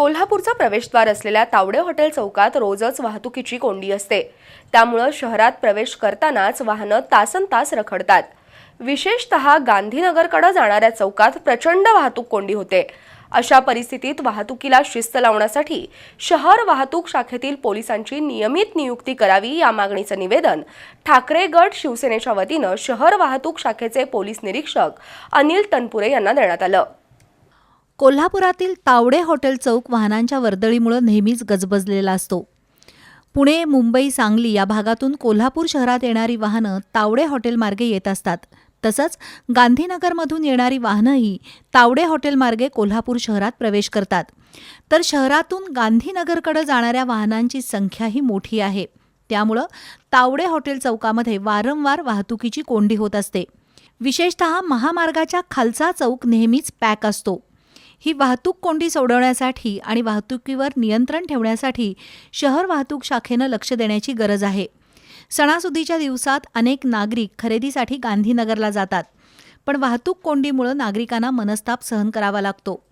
कोल्हापूरचं प्रवेशद्वार असलेल्या तावडे हॉटेल चौकात रोजच वाहतुकीची कोंडी असते. त्यामुळं शहरात प्रवेश करतानाच वाहनं तासन तास रखडतात. विशेषतः गांधीनगरकडे जाणाऱ्या चौकात प्रचंड वाहतूक कोंडी होते. अशा परिस्थितीत वाहतुकीला शिस्त लावण्यासाठी शहर वाहतूक शाखेतील पोलिसांची नियमित नियुक्ती करावी या मागणीचं निवेदन ठाकरे गट शिवसेनेच्या वतीनं शहर वाहतूक शाखेचे पोलीस निरीक्षक अनिल तनपुरे यांना देण्यात आलं. कोल्हापुरातील तावडे हॉटेल चौक वाहनांच्या वर्दळीमुळे नेहमीच गजबजलेला असतो. पुणे मुंबई सांगली या भागातून कोल्हापूर शहरात येणारी वाहनं तावडे हॉटेल मार्गे येत असतात. तसंच गांधीनगरमधून येणारी वाहनंही तावडे हॉटेल मार्गे कोल्हापूर शहरात प्रवेश करतात. तर शहरातून गांधीनगरकडे जाणाऱ्या वाहनांची संख्याही मोठी आहे. त्यामुळं तावडे हॉटेल चौकामध्ये वारंवार वाहतुकीची कोंडी होत असते. विशेषतः महामार्गाच्या खालचा चौक नेहमीच पॅक असतो. ही वाहतूक कोंडी सोडवण्यासाठी आणि वाहतुकीवर नियंत्रण ठेवण्यासाठी शहर वाहतूक शाखेनं लक्ष देण्याची गरज आहे. सणासुदीच्या दिवसात अनेक नागरिक खरेदीसाठी गांधीनगरला जातात पण वाहतूक कोंडीमुळं नागरिकांना मनस्ताप सहन करावा लागतो.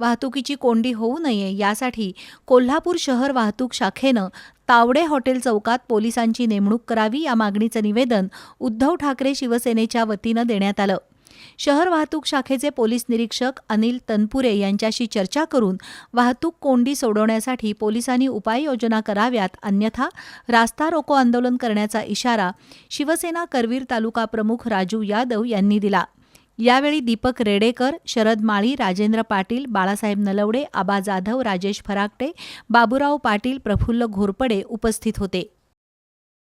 वाहतुकीची कोंडी होऊ नये यासाठी कोल्हापूर शहर वाहतूक शाखेनं तावडे हॉटेल चौकात पोलिसांची नेमणूक करावी या मागणीचं निवेदन उद्धव ठाकरे शिवसेनेच्या वतीनं देण्यात आलं. शहर वाहतूक शाखेचे पोलीस निरीक्षक अनिल तनपुरे यांच्याशी चर्चा करून वाहतूक कोंडी सोडवण्यासाठी पोलिसांनी उपाययोजना कराव्यात अन्यथा रास्ता रोको आंदोलन करण्याचा इशारा शिवसेना करवीर तालुका प्रमुख राजू यादव यांनी दिला. यावेळी दीपक रेडेकर शरद माळी राजेंद्र पाटील बाळासाहेब नलवडे आबा जाधव राजेश फराकटे बाबुराव पाटील प्रफुल्ल घोरपडे उपस्थित होते.